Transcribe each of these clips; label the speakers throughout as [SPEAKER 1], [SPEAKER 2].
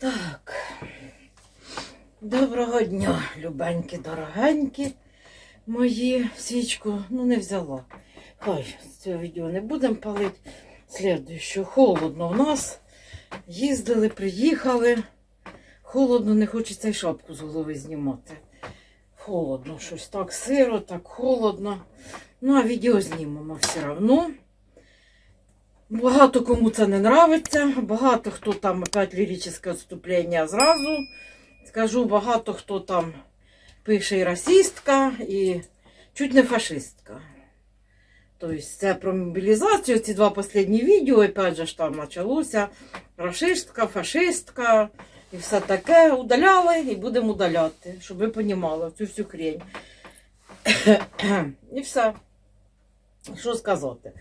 [SPEAKER 1] Так. Доброго дня, любенькі, дорогенькі мої. Свічку ну не взяла. Хай з цього відео не будемо палити. Слідуюче, холодно в нас. Їздили, приїхали. Холодно, не хочеться й шапку з голови знімати. Холодно, щось так сиро, так холодно. Ну, а відео знімемо все одно. Багато кому це не нравиться, багато хто там опять ліричне відступлення зразу. Скажу, багато хто там пише і расистка, і чуть не фашистка. Тобто це про мобілізацію, ці два останні відео, опять же ж там почалося расистка, фашистка і все таке. Удаляли і будемо удаляти, щоб ви розуміли цю всю хрень. і все. Що сказати?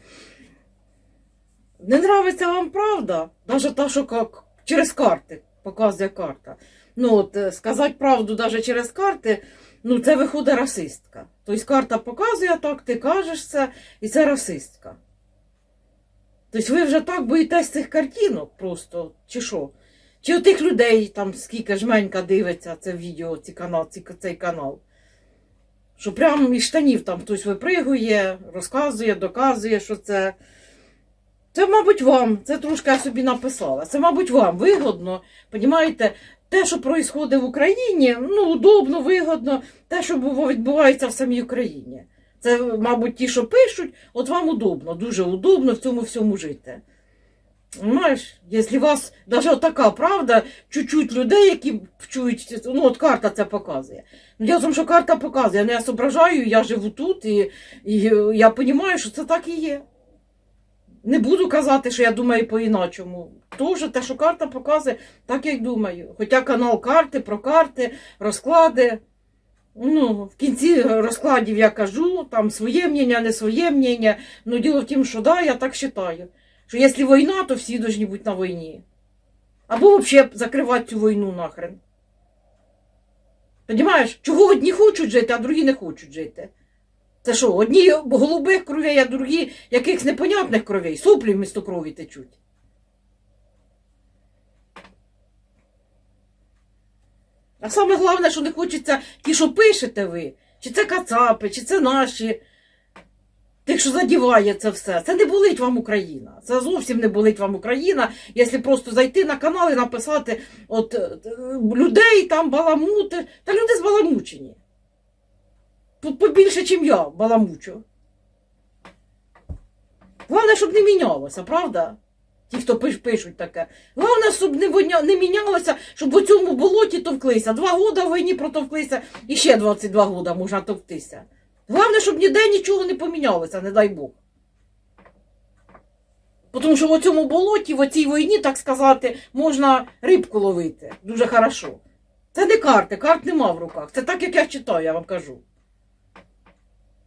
[SPEAKER 1] Не нравиться вам правда? Навіть та, що як через карти показує карта. Ну, от е, сказати правду навіть через карти, ну це виходить расистка. Тобто карта показує так, ти кажеш це, і це расистка. Тобто ви вже так боїтесь цих картинок просто, чи що? Чи тих людей, там скільки жменька дивиться це відео, ці канал, ці, цей канал. Що прямо із штанів там хтось випригує, розказує, доказує, що це. Це, мабуть, вам, це трошки я собі написала. Це, мабуть, вам вигодно. Понімаєте, те, що відбувається в Україні, ну, удобно, вигодно, те, що відбувається в самій Україні. Це, мабуть, ті, що пишуть, от вам удобно, дуже удобно в цьому всьому жити. Знаєш, якщо у вас навіть така правда, чуть-чуть людей, які чують, ну от карта це показує. Ну, я тому, що карта показує, я не зображаю, я живу тут, і, і я розумію, що це так і є. Не буду казати, що я думаю по-іначому. Тоже те, що карта показує, так я й думаю. Хоча канал карти про карти, розклади. Ну, в кінці розкладів я кажу, там своє мнення, не своє мнення. Ну, діло в тім, що да, я так вважаю. Що якщо війна, то всі повинні бути на війні. Або взагалі закривати цю війну нахрен. Понімаєш, чого одні хочуть жити, а другі не хочуть жити. Це що, одні голубих кровей, а другі якихось непонятних кровей, соплі вмісто крові течуть. А саме головне, що не хочеться ті, що пишете ви, чи це кацапи, чи це наші, тих, що задіває це все. Це не болить вам Україна. Це зовсім не болить вам Україна, якщо просто зайти на канал і написати от е, людей там баламути. Та люди збаламучені. По- Побільше, ніж я баламучу. Головне, щоб не мінялося, правда? Ті, хто пиш, пишуть таке. Головне, щоб не, не мінялося, щоб у цьому болоті товклися. Два года в війні протовклися, і ще 22 года можна товктися. Головне, щоб ніде нічого не помінялося, не дай Бог. Тому що в цьому болоті, в цій війні, так сказати, можна рибку ловити. Дуже хорошо. Це не карти, карт нема в руках. Це так, як я читаю, я вам кажу.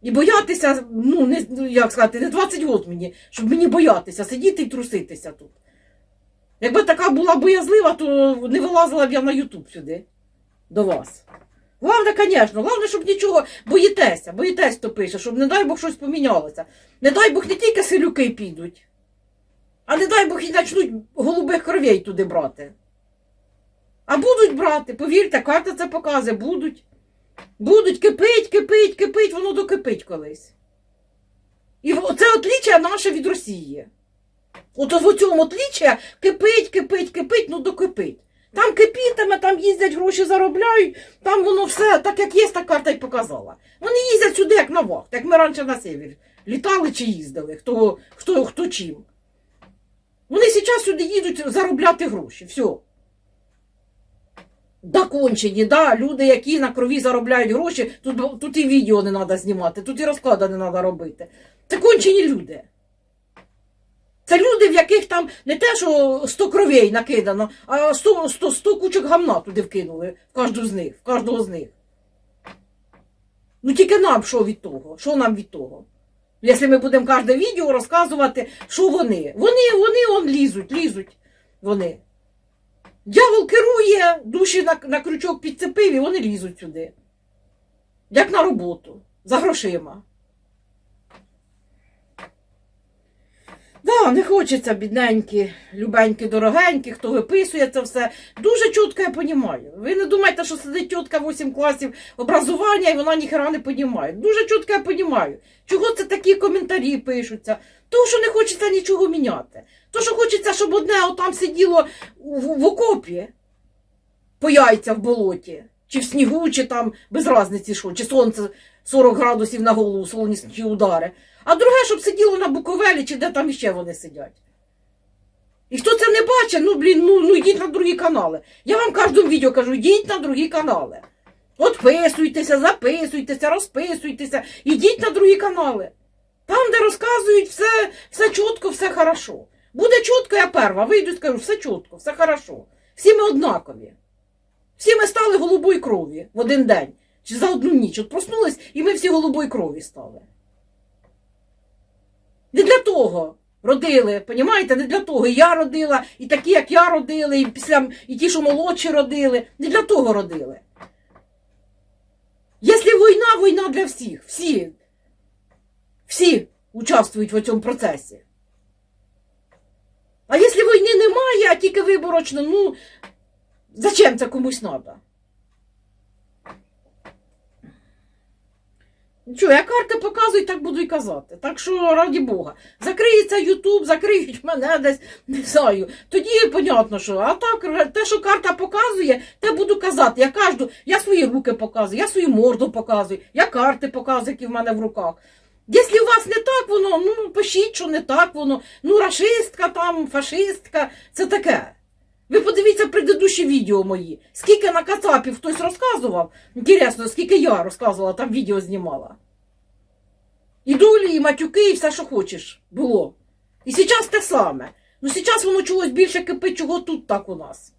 [SPEAKER 1] І боятися, ну, не, ну, як сказати, не 20 років мені, щоб мені боятися, сидіти і труситися тут. Якби така була боязлива, то не вилазила б я на Ютуб сюди до вас. Головне, звісно, головне, щоб нічого боїтеся, боїтесь, хто пише, щоб, не дай Бог, щось помінялося. Не дай Бог, не тільки селюки підуть, а не дай Бог і почнуть голубих кровей туди брати. А будуть брати, повірте, карта це показує, будуть. Будуть кипить, кипить, кипить, воно докипить колись. І це отліччя наше від Росії. От в цьому отліччя кипить, кипить, кипить, ну докипить. Там кипітиме, там їздять, гроші заробляють, там воно все, так як є, так карта й показала. Вони їздять сюди, як на вахт, як ми раніше на север. Літали чи їздили, хто, хто, хто чим. Вони зараз сюди їдуть заробляти гроші. Все. Да кончені, да, люди, які на крові заробляють гроші, тут, тут і відео не треба знімати, тут і розклади не треба робити. Це кончені люди. Це люди, в яких там не те, що 100 кровей накидано, а 100, 100, 100 кучок гамна туди вкинули в кожну з них, в кожного з них. Ну тільки нам що від того? Що нам від того? Якщо ми будемо кожне відео розказувати, що вони. Вони, вони он лізуть, лізуть. Вони. Дявол керує, душі на, на крючок підцепив і вони лізуть сюди. Як на роботу, за грошима. Да, не хочеться, бідненькі, любенькі, дорогенькі, хто виписує це все. Дуже чітко я розумію. Ви не думайте, що сидить тітка 8 класів образування і вона ніхера не розуміє. Дуже чітко я розумію. Чого це такі коментарі пишуться? Тому що не хочеться нічого міняти. То, що хочеться, щоб одне отам сиділо в, в окопі, по яйця в болоті, чи в снігу, чи там без разниці що, чи сонце 40 градусів на голову, сонячні удари. А друге, щоб сиділо на Буковелі, чи де там іще вони сидять. І хто це не бачить, ну блін, ну, ну йдіть на другі канали. Я вам в кожному відео кажу, йдіть на другі канали. Отписуйтеся, записуйтеся, розписуйтеся, йдіть на другі канали. Там, де розказують все, все чітко, все хорошо. Буде чітко, я перва, вийду і скажу, все чітко, все хорошо. Всі ми однакові. Всі ми стали голубої крові в один день чи за одну ніч. От проснулись, і ми всі голубої крові стали. Не для того родили, понімаєте? Не для того. І я родила, і такі, як я родили, і після і ті, що молодші родили. Не для того родили. Якщо війна, війна для всіх. Всі. Всі участвують в цьому процесі. А якщо війни немає, а тільки виборочно, ну зачем це комусь треба? Нічого, я карти показую, так буду і казати. Так що, раді Бога, закриється Ютуб, закриють мене десь, не знаю. Тоді понятно, що. А так, те, що карта показує, те буду казати. Я кажу, я свої руки показую, я свою морду показую, я карти показую, які в мене в руках. Якщо у вас не так воно, ну пишіть, що не так воно. Ну, рашистка там, фашистка, це таке. Ви подивіться предыдущі відео мої. Скільки на Кацапі хтось розказував. Інтересно, скільки я розказувала, там відео знімала. І долі, і матюки, і все, що хочеш, було. І зараз те саме. Ну, зараз воно чогось більше кипить, чого тут так у нас.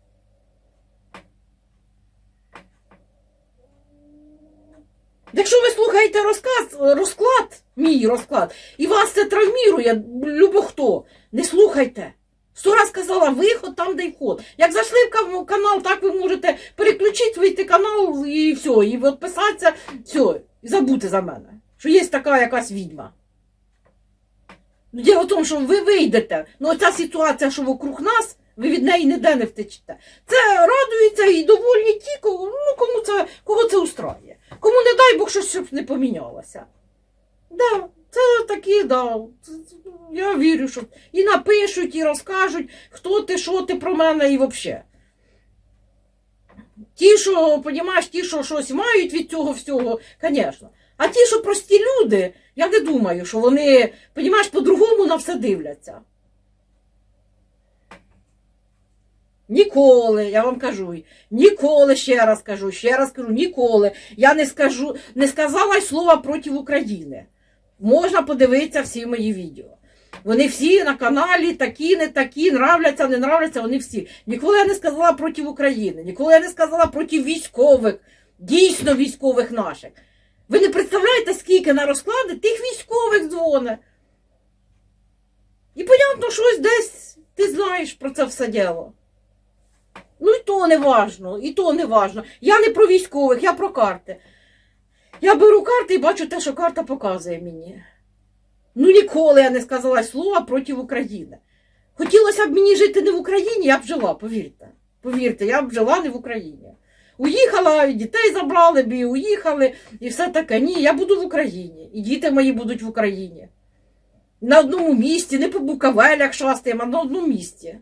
[SPEAKER 1] Якщо ви слухаєте розказ, розклад, мій розклад, і вас це травмірує, любо хто, не слухайте. Сто раз казала, виход там, де вход. Як зайшли в канал, так ви можете переключити, вийти канал і все, і відписатися, все, і забути за мене, що є така якась відьма. Ну, Діло в тому, що ви вийдете, ну оця ситуація, що вокруг нас, ви від неї ніде не втечете. Це радуються і довольні ті, кого, ну, кому це, кого це устраює. Кому не дай Бог, щось не помінялося. Да, це такі, да. Я вірю, що і напишуть, і розкажуть, хто ти, що ти про мене і взагалі. Ті, що, понімаєш, ті, що щось мають від цього всього, звісно. А ті, що прості люди, я не думаю, що вони, понімаєш, по-другому на все дивляться. Ніколи, я вам кажу, ніколи, ще раз кажу, ще раз кажу, ніколи. Я не скажу, не сказала й слова проти України. Можна подивитися всі мої відео. Вони всі на каналі такі, не такі, нравляться, не нравляться, вони всі. Ніколи я не сказала проти України, ніколи я не сказала проти військових, дійсно військових наших. Ви не представляєте, скільки на розклади тих військових дзвоне. І понятно, щось десь ти знаєш про це все діло. Ну і то не важно, і то не важно. Я не про військових, я про карти. Я беру карти і бачу те, що карта показує мені. Ну ніколи я не сказала слова проти України. Хотілося б мені жити не в Україні, я б жила, повірте. Повірте, я б жила не в Україні. Уїхала, і дітей забрали б, і уїхали, і все таке. Ні, я буду в Україні. І діти мої будуть в Україні. На одному місці, не по Буковелях шастаємо, а на одному місці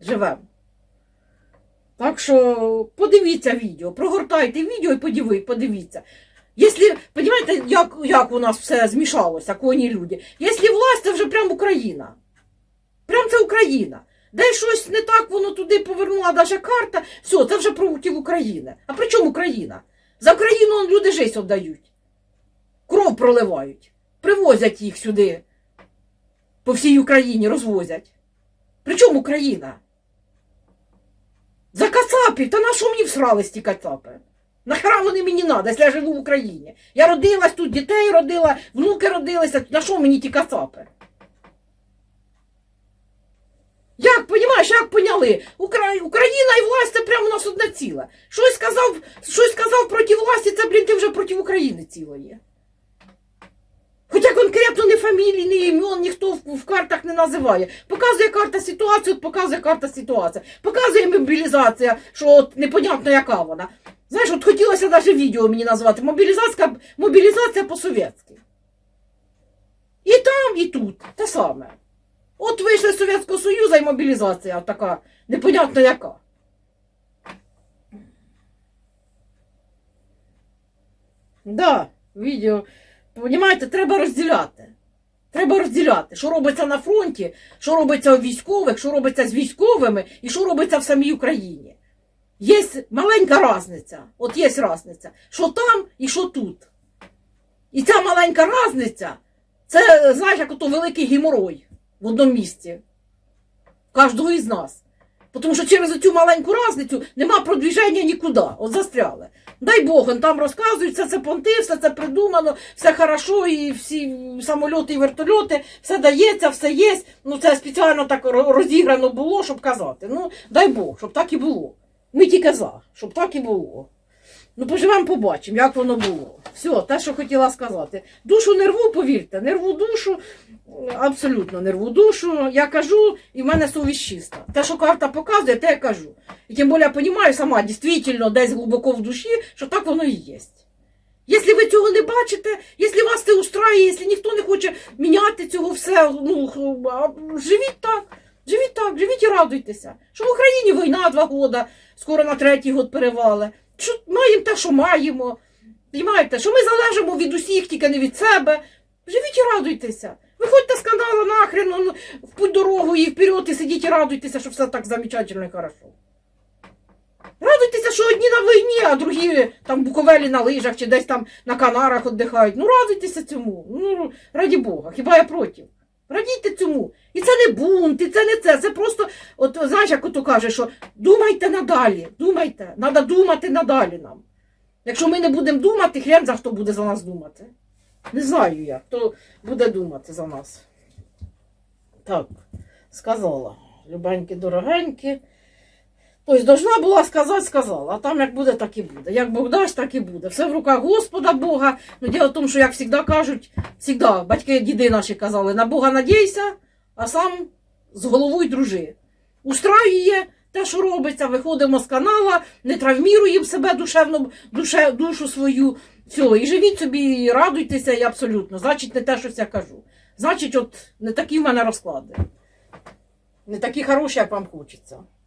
[SPEAKER 1] живемо. Так що подивіться відео, прогортайте відео і подивіться. Якщо, розумієте, як, як у нас все змішалося, коні люди. Якщо власть, це вже прям Україна. Прям це Україна. Де щось не так, воно туди повернула навіть карта, все, це вже проти України. А при чому Україна? За Україну люди життя віддають. Кров проливають. Привозять їх сюди. По всій Україні розвозять. При чому Україна? За кацапів, та на що мені всрались ті кацапи? Нахера вони мені надо, якщо я живу в Україні? Я родилась тут, дітей родила, внуки родилися, на що мені ті кацапи? Як, понімаєш, як поняли? Укра... Україна і власть це прямо у нас одне ціле. Щось сказав, щось сказав проти власті, це, блін, ти вже проти України цілої. Хоча конкретно не фамілій, ні імен ніхто в, в картах не називає. Показує карта ситуацію, от показує карта ситуація. Показує мобілізація, що от непонятно яка вона. Знаєш, от хотілося навіть відео мені назвати. Мобілізація, мобілізація по-совєтськи. І там, і тут. Те саме. От вийшли з Совєтського Союзу і мобілізація така непонятно яка. Да, відео. Понімаєте, треба розділяти. Треба розділяти, що робиться на фронті, що робиться у військових, що робиться з військовими і що робиться в самій Україні. Є маленька різниця. От є різниця, що там і що тут. І ця маленька різниця, це, знаєш, як ото великий геморой в одному місці. Кожного із нас. Тому що через цю маленьку різницю нема продвіження нікуди. От застряли. Дай Бог, там розказують, все це понти, все це придумано, все хорошо, і всі самольоти і вертольоти, все дається, все є. Ну це спеціально так розіграно було, щоб казати. Ну, дай Бог, щоб так і було. Ми тільки за, щоб так і було. Ну, поживемо, побачимо, як воно було. Все, те, що хотіла сказати. Душу не рву, повірте, не рву душу, абсолютно не рву душу. Я кажу, і в мене совість чиста. Те, що карта показує, те я кажу. І тим більше я розумію сама, дійсно, десь глибоко в душі, що так воно і є. Якщо ви цього не бачите, якщо вас це устраює, якщо ніхто не хоче міняти цього все, ну, живіть так, живіть так, живіть і радуйтеся. Що в Україні війна два роки, скоро на третій год перевали. Що маємо те, що маємо. Понимаєте, що ми залежимо від усіх, тільки не від себе. Живіть і радуйтеся. Виходьте з каналу нахрен, ну, в путь дорогу і вперед, і сидіть і радуйтеся, що все так замечательно і хорошо. Радуйтеся, що одні на війні, а другі там Буковелі на лижах чи десь там на Канарах віддихають. Ну радуйтеся цьому. Ну, раді Бога, хіба я проти? Радійте цьому. І це не бунт, і це не це. Це просто, от знаєш, як ото каже, що думайте надалі, думайте, треба думати надалі нам. Якщо ми не будемо думати, хрен за хто буде за нас думати. Не знаю я, хто буде думати за нас. Так, сказала. Любенькі, дорогенькі. Тобто, должна була сказати, сказала. А там як буде, так і буде. Як Бог дасть, так і буде. Все в руках Господа Бога. Ну, діло в тому, що, як завжди кажуть, завжди, батьки, діди наші казали, на Бога надійся, а сам з головою дружи. Устраює те, що робиться, виходимо з канала, не травміруємо себе душевно, душе, душу свою. Все, і живіть собі, і радуйтеся, і абсолютно. Значить, не те, що я кажу. Значить, от не такі в мене розклади. Не такі хороші, як вам хочеться.